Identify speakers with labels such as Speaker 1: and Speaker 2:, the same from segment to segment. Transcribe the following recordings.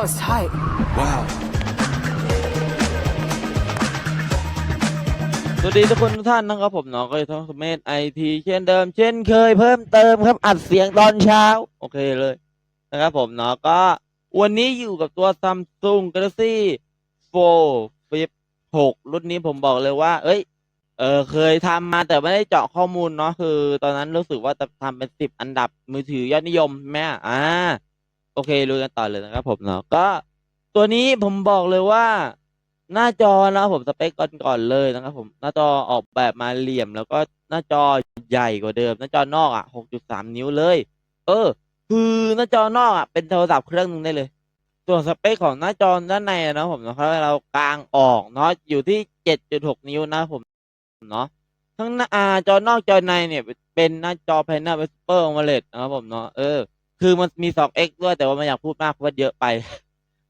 Speaker 1: That was tight.
Speaker 2: Wow.
Speaker 3: สวัสดีทุกคนทุกท่านนะครับผมเนาะก็จะต้องสมัไอทีเช่นเดิม เช่นเคยเพิ่มเติมครับอัดเสียงตอนเช้า โอเคเลยนะครับผมเนาะก็วันนี้อยู่กับตัว Samsung Galaxy Fold Flip 6รุ่นนี้ผมบอกเลยว่า เอ้ย เออเคยทำมาแต่ไม่ได้เจาะข้อมูลเนาะคือ ตอนนั้นรู้สึกว่าจะทำเป็นสิบอันดับมือถือยอดนิยมแม่อ่า โอเครู้กันต่อเลยนะครับผมเนาะก็ตัวนี้ผมบอกเลยว่า หน้าจอนะครับผมสเปคก่อนก่อนเลยนะครับผมหน้าจอออกแบบมาเหลี่ยม แล้วก็หน้าจอใหญ่กว่าเดิม หน้าจอนอกอะ6.3นิ้วเลย เออ คือหน้าจอนอกอะเป็นโทรศัพท์เครื่องหนึงได้เลย ส่วนสเปคของหน้าจอด้านในนะผมนะครับเรากลางออกเนาะอยู่ที่7.6นิ้วนะผมเนาะทั้งหน้าจอนอกจอในเนี่ย เป็นหน้าจอ Panel Whisper AMOLED นะครับผมเนาะเออ คือมันมี 2x ด้วยแต่ว่าไม่อยากพูดมากเพราะว่าเยอะไป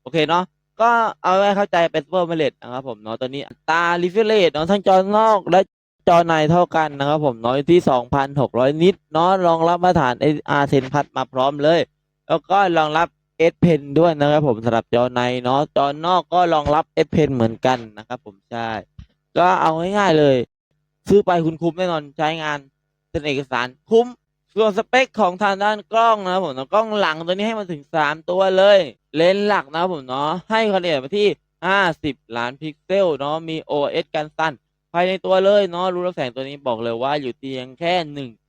Speaker 3: โอเคเนาะก็เอาไว้เข้าใจเป็นซูเปอร์เมเลตนะครับผมเนาะตัวนี้ตารีเฟรชเรทเนาะทั้งจอนอกและจอในเท่ากันนะครับผมเนาะอยที่ 2,600 นิตเนาะรองรับมาตรฐาน R10 พัดมาพร้อมเลย แล้วก็รองรับ S Pen ด้วยนะครับผมสำหรับจอในเนาะจอนอกก็รองรับ S Pen เหมือนกันนะครับผมใช่ก็เอาง่ายๆเลย ซื้อไปคุณคุ้มแน่นอนใช้งานเป็นเอกสารคุ้ม ส่วนสเปคของทางด้านกล้องนะผมเนาะกล้องหลังตัวนี้ให้มาถึง 3 ตัวเลย เลนส์หลักนะผมเนาะให้ความละเอียดมาที่ 50 ล้านพิกเซลเนาะมี OS กันสั้นภายในตัวเลยเนาะรูรับแสงตัวนี้บอกเลยว่าอยู่เพียงแค่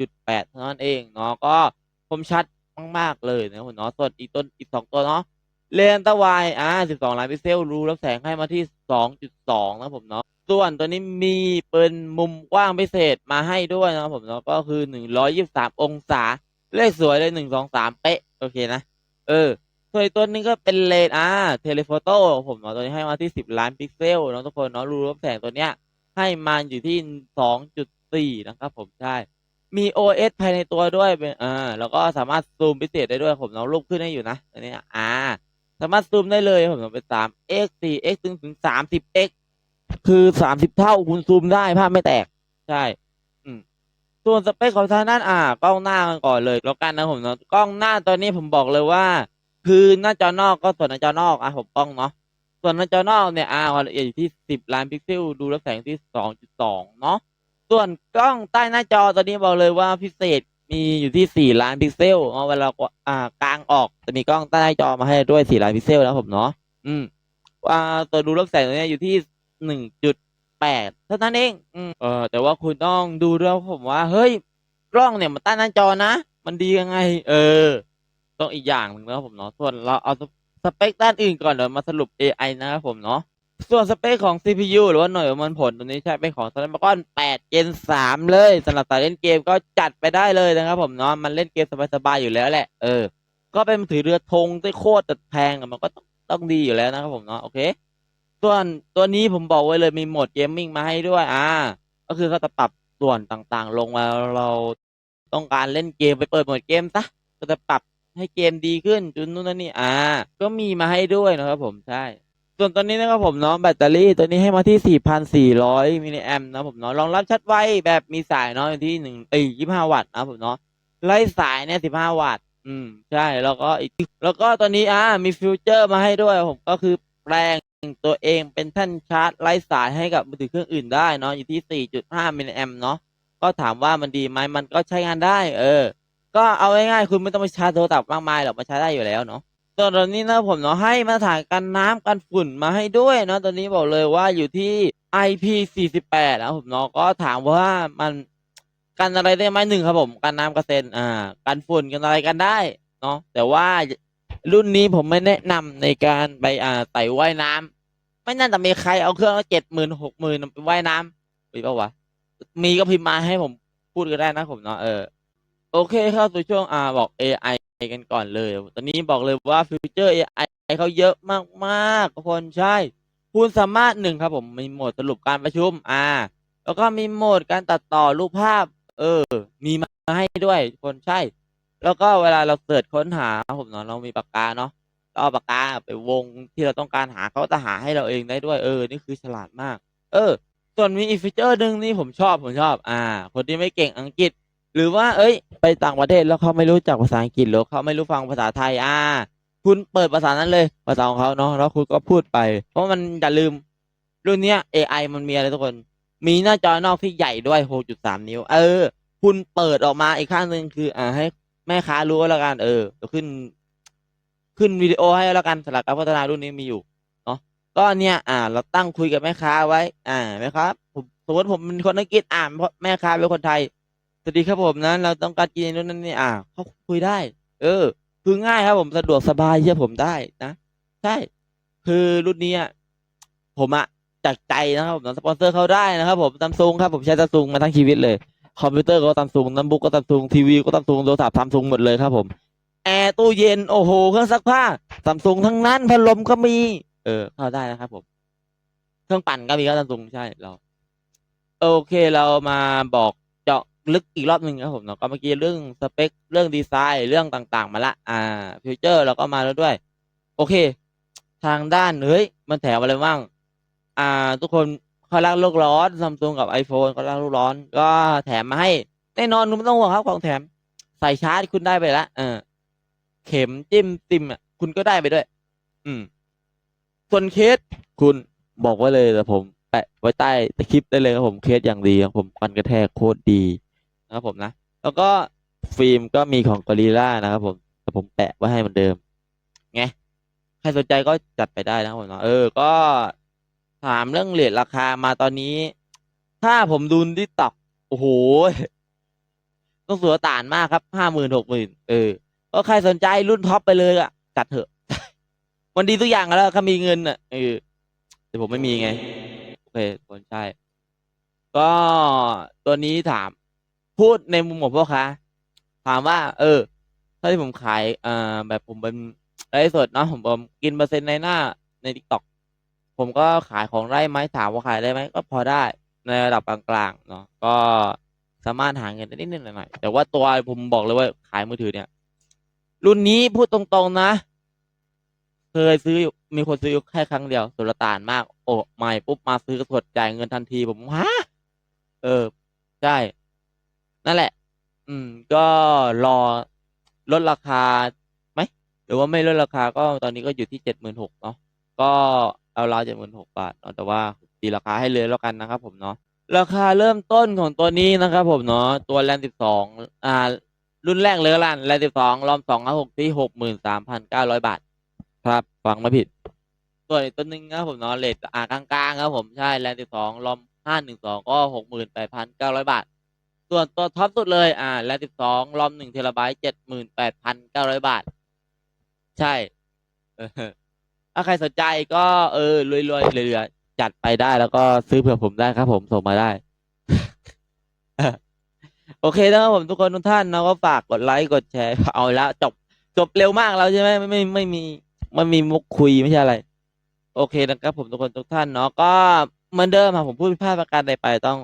Speaker 3: 1.8 เท่านั้นเองเนาะก็คมชัดมากๆเลยนะผมเนาะส่วนอีกต้นอีก 2 ตัวเนาะเลนส์ตะวายอ่า12 ล้านพิกเซลรูรับแสงให้มาที่ 2.2 นะผมเนาะ ส่วนตัวนี้มีเป็นมุมกว้างพิเศษมาให้ด้วยนะครับผมเนาะก็คือ123อยยี่สามองศา เลขสวยเลย123เป๊ะ โอเคนะ เออส่วนตัวนึงก็เป็นเลนส์อ่าเทเลโฟโต้ผมเนาะตัวนี้ให้มาที่10ล้านพิกเซลเนาะทุกคนเนาะรูรับแสงตัวเนี้ย ให้มาอยู่ที่2.4นะครับ ผมใช่ มี OS ภายในตัวด้วยเป็นอ่าแล้วก็สามารถซูมพิเศษได้ด้วยผมเอาะรูปขึ้นให้อยู่นะอันนี้อ่า สามารถซูมได้เลยผมเอาะเป็น 3x 4x ถึงถึง 30x คือ30เท่าคุณซูมได้ภาพไม่แตก ใช่ อืม ส่วนสเปคของทางด้านอ่ากล้องหน้ากันก่อนเลยแล้วกันนะผมเนาะกล้องหน้าตอนนี้ผมบอกเลยว่า คือหน้าจอนอกก็ส่วนหน้าจอนอกอะผมกล้องเนาะส่วนหน้าจอนอกเนี่ยอ่าความละเอียดอยู่ที่10ล้านพิกเซลดูรับแสงที่2.2เนาะส่วนกล้องใต้หน้าจอตอนนี้บอกเลยว่าพิเศษมีอยู่ที่ 4 ล้านพิกเซลเอาเวลาอ่ากลางออกจะมีกล้องใต้หน้าจอมาให้ด้วย 4 ล้านพิกเซลแล้วผมเนาะ อืม อ่าตัวดูรับแสงตัวเนี้ยอยู่ที่ 1.8เท่านั้นเองอืมเออแต่ว่าคุณต้องดูด้วยผมว่า เฮ้ย กล้องเนี่ยมันต้หน้าจอนะ มันดียังไง เออ ต้องอีกอย่างหนึ่งนะครับผมเนาะส่วนเราเอาสเปคด้านอื่นก่อนเดี๋ยวมาสรุป AI นะครับผมเนาะส่วนสเปคของ CPU หรือว่าหน่วยประมวลผลตัวนี้ใช้เป็นของ Snapdragon 8 Gen 3 เลยสำหรับสายเล่นเกมก็จัดไปได้เลยนะครับผมเนาะมันเล่นเกมสบายๆอยู่แล้วแหละ เออ ก็เป็นมือถือเรือธงที่โคตรจะแพงมันก็ต้องต้องดีอยู่แล้วนะครับผมเนาะโอเค ส่วนตัวนี้ผมบอกไว้เลยมีโหมดเกมมิ่งมาให้ด้วย อ่า ก็คือเขาจะปรับส่วนต่างๆ ลงมาเราต้องการเล่นเกมไปเปิดโหมดเกมซะก็จะปรับให้เกมดีขึ้นจุนนู่นนั่นนี่อ่า ก็มีมาให้ด้วยนะครับผมใช่ ส่วนตัวนี้นะครับผมเนาะแบตเตอรี่ตัวนี้ให้มาที่ 4,400มิลลิแอมนะผมเนาะรองรับชัดไวแบบมีสายเนาะอยู่ที่หนึ่งเอ้ย25 วัตต์นะผมเนาะไร้สายเนี่ย15 วัตต์อืมใช่แล้วก็อีกแล้วก็ตัวนี้อ่ามีฟิวเจอร์มาให้ด้วยผมก็คือแปลง ตัวเองเป็นแท่านชาร์จไร้สายให้กับมือถือเครื่องอื่นได้เนาะอยู่ที่ 4.5 มิลลิแอมเนาะก็ถามว่ามันดีไหมมันก็ใช้งานได้ เออ ก็เอาง่ายๆคุณไม่ต้องไปชาร์จโทรศัพท์มากมายหรอกมันใช้ได้อยู่แล้วเนาะส่วนตัวนี้นะผมเนาะให้มาตรฐานกันน้ำกันฝุ่นมาให้ด้วยเนาะตัวนี้บอกเลยว่าอยู่ที่ IP48 นะผมเนาะก็ถามว่ามันกันอะไรได้ไหมหนึ่งครับผมกันน้ำกันเซนอ่ากันฝุ่นกันอะไรกันได้เนาะแต่ว่า รุ่นนี้ผมไม่แนะนำในการไปอ่าใส่ว่ายน้ำไม่น่าจะมีใครเอาเครื่องละเจ็ดหมื่นหกหมื่นไปว่ายน้ำมีปะวะ มีก็พิมพ์มาให้ผมพูดก็ได้นะผมเนาะเออ โอเคเข้าสู่ช่วงอ่าบอก AI กันก่อนเลย ตอนนี้บอกเลยว่าฟิวเจอร์ AI เขาเยอะมากๆทุกคนใช่ คุณสามารถหนึ่งครับผมมีโหมดสรุปการประชุมอ่า แล้วก็มีโหมดการตัดต่อรูปภาพ เออ มีมาให้ด้วยทุกคนใช่ แล้วก็เวลาเราเสิร์ชค้นหาผมเนาะเรามีปากกาเนาะเราเอาปากกาไปวงที่เราต้องการหาเขาจะหาให้เราเองได้ด้วยเออ นี่คือฉลาดมาก เออ ส่วนมีอีกฟีเจอร์หนึ่งนี่ผมชอบผมชอบ อ่า คนที่ไม่เก่งอังกฤษ หรือว่า เอ้ย ไปต่างประเทศแล้วเขาไม่รู้จักภาษาอังกฤษหรือเขาไม่รู้ฟังภาษาไทยอ่า คุณเปิดภาษานั้นเลยภาษาของเขาเนาะแล้วคุณก็พูดไป เพราะมันอย่าลืมรุ่นเนี้ย AI มันมีอะไรทุกคน มีหน้าจอนอกที่ใหญ่ด้วย 6.3 นิ้ว เออ คุณเปิดออกมาอีกข้างหนึ่งคือ อ่าให้ ม่ค้ารู้ก็แล้วกันเออเดี๋ยวขึ้น ขึ้นวิดีโอให้แล้วกันสำหรับการพัฒนารุ่นนี้มีอยู่เนาะก็เนี่ย อ่า เราตั้งคุยกับแม่ค้าไว้ อ่าแม่ค้าผมสมมติผมเป็นคนอังกฤษอ่านเพราะแม่ค้าเป็นคนไทยสวัสดีครับผมนะเราต้องการกินนู่นนั่นนี่อ่าเขาคุยได้ เออ คือง่ายครับผมสะดวกสบายเชื่อผมได้นะใช่ คือรุ่นนี้อะผมอะจากใจนะครับผมสปอนเซอร์เขาได้นะครับผมซัมซุงครับผมใช้ซัมซุงมาทั้งชีวิตเลย คอมพิวเตอร์ก็ซัมซุงน้ำบุ๊กก็ซัมซุงทีวีก็ซัมซุงโทรศัพท์ซัมซุงหมดเลยครับผม แอร์ตู้เย็นโอ้โหเครื่องซักผ้าซัมซุงทั้งนั้นพัดลมก็มี เออเข้าได้นะครับผม เครื่องปั่นก็มีก็ซัมซุงใช่เราโอเคเรามาบอกเจาะลึกอีกรอบหนึ่งครับผมเนาะก็เมื่อกี้เรื่องสเปคเรื่องดีไซน์เรื่องต่างๆ มาละ อ่าฟิวเจอร์เราก็มาแล้วด้วย โอเค ทางด้านเฮ้ยมันแถมอะไรบ้าง อ่า ทุกคน เขารักโลกร้อนซัมซุงกับ iPhone เขารักโลกร้อน ก็แถมมาให้แน่นอนคุณไม่ต้องห่วงครับของแถม ใส่ชาร์จคุณได้ไปละเออ เข็มจิ้มติมอะคุณก็ได้ไปด้วย อืม ส่วนเคสคุณบอกไว้เลยแต่ผมแปะไว้ใต้คลิปได้เลยครับผมเคสอย่างดีครับผมกันกระแทกโคตรดีนะครับผมนะแล้วก็ฟิล์มก็มีของกอริล่านะครับผมแต่ผมแปะไว้ให้เหมือนเดิมไงใครสนใจก็จัดไปได้นะครับผมเนาะเออ ก็ ถามเรื่องเลทราคามาตอนนี้ ถ้าผมดูที่ตักโอ้โห ต้องสัวต่านมากครับห้าหมื่นหกหมื่นเออ ก็ใครสนใจรุ่นท็อปไปเลยอะจัดเถอะ มันดีทุกอย่างแล้วถ้ามีเงินอะเออแต่ผมไม่มีไง โอเคคนใช่ ก็ตัวนี้ถาม พูดในมุมของพ่อค้าถามว่า เออ ถ้าที่ผมขายอ่าแบบผมเป็นไลฟ์สดเนาะผมผมกินเปอร์เซ็นต์ในหน้าในทิกตอก ผมก็ขายของได้ไหมถามว่าขายได้ไหมก็พอได้ในระดับกลางๆเนาะก็สามารถหาเงินได้นิดนิดหน่อยๆแต่ว่าตัวผมบอกเลยว่าขายมือถือเนี่ย รุ่นนี้พูดตรงๆนะ เคยซื้อมีคนซื้อยู่แค่ครั้งเดียวสุลต่านมาก โอ้ใหม่ปุ๊บมาซื้อกดจ่ายเงินทันทีผมฮะเออใช่นั่นแหละ อืม ก็รอลดราคาไหมหรือว่าไม่ลดราคาก็ตอนนี้ก็อยู่ที่เจ็ดหมื่นหกเนาะก็ เอาราวเจ็ดหมื่นหกบาทเนาะแต่ว่าตีราคาให้เลยแล้วกันนะครับผมเนาะราคาเริ่มต้นของตัวนี้นะครับผมเนาะตัวแรมสิบสองอ่ารุ่นแรกเลยละแรมสิบสองรอมสองหกที่หกหมื่นสามพันเก้าร้อยบาท ครับฟังไม่ผิด ส่วนอีกตัวหนึ่งนะครับผมเนาะเลทอ่ากลางๆครับผมใช่แรมสิบสองรอมห้าหนึ่งสองก็หกหมื่นแปดพันเก้าร้อยบาท ส่วนตัวท็อปสุดเลยอ่าแรมสิบสองรอมหนึ่งเทราไบต์เจ็ดหมื่นแปดพันเก้าร้อยบาท ใช่ ถ้าใครสนใจก็เออรวยๆเหลือๆจัดไปได้แล้วก็ซื้อเผื่อผมได้ครับ ผมส่งมาได้ โอเคนะครับผมทุกคนทุกท่านเนาะก็ฝากกดไลค์กดแชร์เอาละจบจบเร็วมากแล้วใช่ไหมไม่ไม่ไม่มีไม่มีมุกคุยไม่ใช่อะไร โอเคนะครับผมทุกคนทุกท่านเนาะก็เหมือนเดิมครับผมพูดผิดพลาดประการใดไปต้อง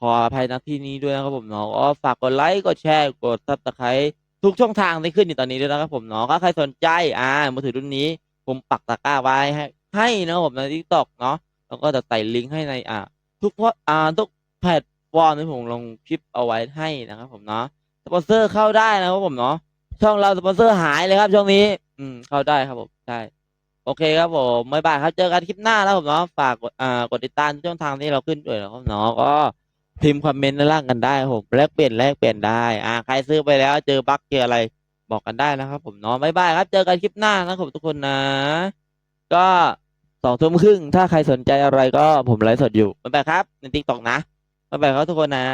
Speaker 3: ขออภัยณที่นี้ด้วยนะครับผมเนาะก็ฝากกดไลค์กดแชร์กดซับสไครต์ทุกช่องทางที่ขึ้นอยู่ตอนนี้ด้วยนะครับผมเนาะก็ใครสนใจอ่ามือถือรุ่นนี้ ผมปักตะกร้าไว้ให้ให้นะผมในทิกตอกเนาะแล้วก็จะใส่ลิงก์ให้ในอ่าทุกว่าอ่าทุกแพลตฟอร์มที่ผมลงคลิปเอาไว้ให้นะครับผมเนาะสปอนเซอร์เข้าได้นะครับผมเนาะช่องเราสปอนเซอร์หายเลยครับช่วงนี้ อืมเข้าได้ครับผมใช่โอเคครับผมบ๊ายบายครับเจอกันคลิปหน้าแล้วผมเนาะฝากกดอ่ากดติดตามช่องทางที่เราขึ้นด้วยนะครับเนาะก็พิมพ์คอมเมนต์ด้านล่างกันได้ผมแลกเปลี่ยนแลกเปลี่ยนได้ อ่าใครซื้อไปแล้วเจอบั๊กเจออะไร บอกกันได้นะครับ ผมเนาะบ๊ายบายครับ เจอกันคลิปหน้านะครับทุกคนนะ ก็สองทุ่มครึ่งถ้าใครสนใจอะไรก็ผมไลฟ์สดอยู่บ๊ายบายครับในติ๊กต็อกนะบ๊ายบายครับทุกคนนะ